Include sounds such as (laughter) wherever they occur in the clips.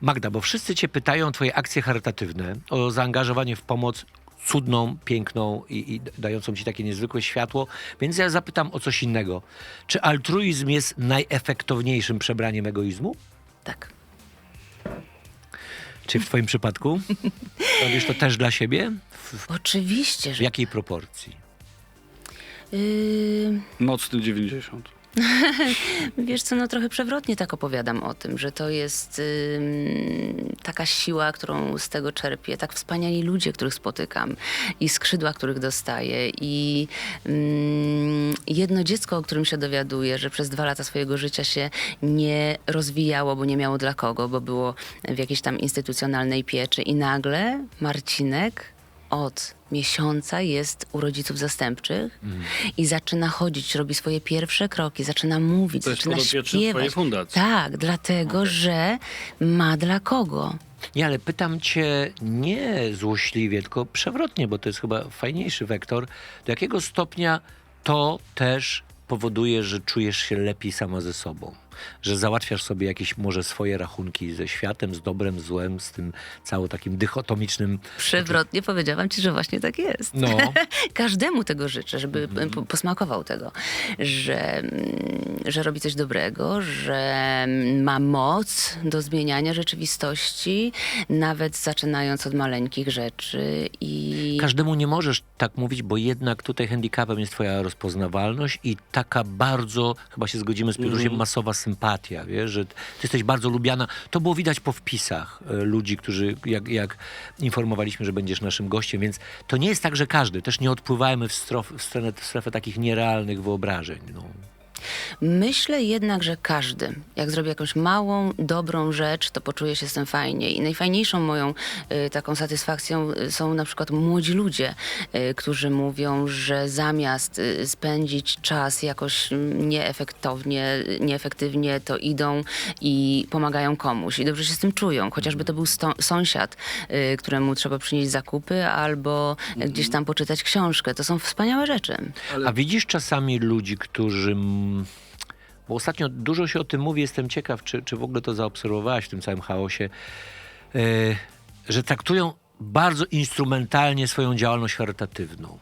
Magda, bo wszyscy cię pytają o twoje akcje charytatywne, o zaangażowanie w pomoc cudną, piękną i, i dającą ci takie niezwykłe światło, więc ja zapytam o coś innego. Czy altruizm jest najefektowniejszym przebraniem egoizmu? Tak. Czy w twoim przypadku? (laughs) Robisz to też dla siebie? W, w Oczywiście, że. jakiej proporcji? Yy, Mocny 90. (laughs) wiesz co, no trochę przewrotnie tak opowiadam o tym, że to jest ym, taka siła, którą z tego czerpię, tak wspaniali ludzie, których spotykam i skrzydła, których dostaję i ym, jedno dziecko, o którym się dowiaduję, że przez dwa lata swojego życia się nie rozwijało, bo nie miało dla kogo, bo było w jakiejś tam instytucjonalnej pieczy i nagle Marcinek od miesiąca jest u rodziców zastępczych i zaczyna chodzić, robi swoje pierwsze kroki, zaczyna mówić, To zaczyna śpiewać. Tak, dlatego, że ma dla kogo. Nie, ale pytam cię nie złośliwie, tylko przewrotnie, bo to jest chyba fajniejszy wektor. Do jakiego stopnia to też powoduje, że czujesz się lepiej sama ze sobą? Że załatwiasz sobie jakieś może swoje rachunki ze światem, z dobrem, złem, z tym cało takim dychotomicznym. Przewrotnie powiedziałam ci, że właśnie tak jest. No, (laughs) Każdemu tego życzę, żeby po- posmakował tego, że, mm, że robi coś dobrego, że mm, ma moc do zmieniania rzeczywistości, nawet zaczynając od maleńkich rzeczy i każdemu nie możesz tak mówić, bo jednak tutaj handicapem jest twoja rozpoznawalność i taka bardzo, chyba się zgodzimy z Piotruszem, masowa sympatia, wiesz, że ty jesteś bardzo lubiana. To było widać po wpisach e, ludzi, którzy, jak, jak informowaliśmy, że będziesz naszym gościem, więc to nie jest tak, że każdy. Też nie odpływajmy w, strof, w, stronę, w strefę takich nierealnych wyobrażeń. No. Myślę jednak, że każdy, jak zrobi jakąś małą, dobrą rzecz, to poczuje się z tym fajnie. I najfajniejszą moją y, taką satysfakcją y, są na przykład młodzi ludzie, y, którzy mówią, że zamiast y, spędzić czas jakoś nieefektownie, nieefektywnie, to idą i pomagają komuś. I dobrze się z tym czują. Chociażby to był sąsiad, y, któremu trzeba przynieść zakupy albo y, gdzieś tam poczytać książkę. To są wspaniałe rzeczy. A widzisz czasami ludzi, którzy... Bo ostatnio dużo się o tym mówi, jestem ciekaw, czy, czy w ogóle to zaobserwowałaś w tym całym chaosie, e, że traktują bardzo instrumentalnie swoją działalność charytatywną.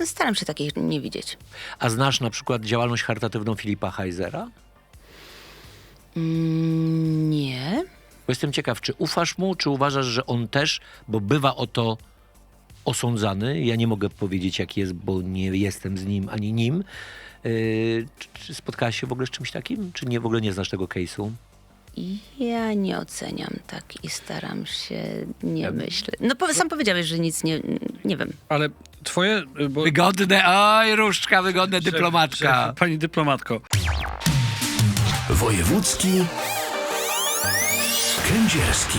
No, Staram się takiej nie widzieć. A znasz na przykład działalność charytatywną Filipa Heisera? Mm, nie. Bo jestem ciekaw, czy ufasz mu, czy uważasz, że on też, bo bywa o to osądzany, ja nie mogę powiedzieć jak jest, bo nie jestem z nim ani nim. Yy, czy, czy spotkałaś się w ogóle z czymś takim? Czy nie w ogóle nie znasz tego case'u? Ja nie oceniam tak i staram się nie myśleć. No powie- sam powiedziałeś, że nic nie, nie wiem. Ale twoje... y, Bo... Wygodne, oj, różdżka, wygodne, Szef- dyplomatka. szef- Pani dyplomatko. Wojewódzki Kędzierski.